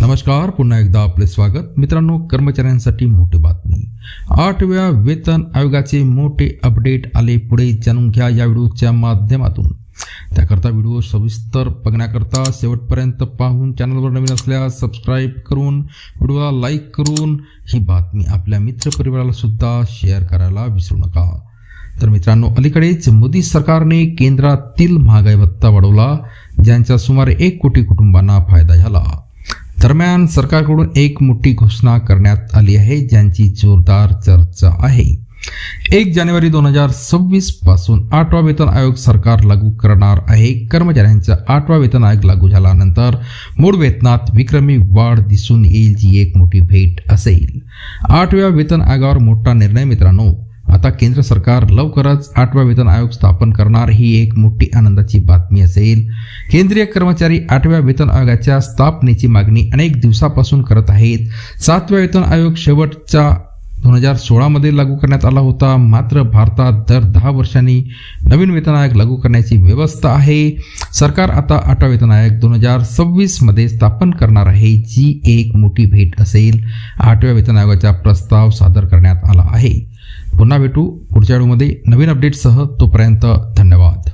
नमस्कार पुन्हा एकदा आपले स्वागत. मित्रांनो कर्मचाऱ्यांसाठी मोठी बातमी. आठव्या वेतन आयोगाचे मोठे अपडेट आले. पुढे जाणून घ्या या व्हिडिओच्या माध्यमातून. त्याकरता व्हिडिओ सविस्तर बघण्याकरता शेवटपर्यंत पाहून चॅनलवर नवीन असल्यास सबस्क्राईब करून व्हिडिओला लाईक करून ही बातमी आपल्या मित्रपरिवाराला सुद्धा शेअर करायला विसरू नका. तर मित्रांनो अलीकडेच मोदी सरकारने केंद्रातील महागाई भत्ता वाढवला ज्यांचा सुमारे एक कोटी कुटुंबांना फायदा झाला. दरम्यान सरकारकडून एक मोठी घोषणा करण्यात आली आहे ज्यांची जोरदार चर्चा आहे. एक जानेवारी दोन हजार सव्वीसपासून आठवा वेतन आयोग सरकार लागू करणार आहे. कर्मचाऱ्यांचा आठवा वेतन आयोग लागू झाल्यानंतर मूळ वेतनात विक्रमी वाढ दिसून येईल जी एक मोठी भेट असेल. आठव्या वेतन आयोगावर मोठा निर्णय मित्रांनो. आता केंद्र सरकार लवकरच आठवा वेतन आयोग स्थापन करणार ही एक मोठी आनंदाची बातमी असेल. केंद्रीय कर्मचारी आठव्या वेतन आयोगाच्या स्थापनेची मागणी अनेक दिवसापासून करत आहेत. सातव्या वेतन आयोग शेवटच्या दोन हजार सोळामध्ये लागू करण्यात आला होता. मात्र भारतात दर दहा वर्षांनी नवीन वेतन आयोग लागू करण्याची व्यवस्था आहे. सरकार आता आठवा वेतन आयोग दोन हजार सव्वीसमध्ये स्थापन करणार आहे जी एक मोठी भेट असेल. आठव्या वेतन आयोगाचा प्रस्ताव सादर करण्यात आला आहे. पुन्हा भेटू पुढच्या व्हिडिओमध्ये नवीन अपडेटसह तोपर्यंत धन्यवाद.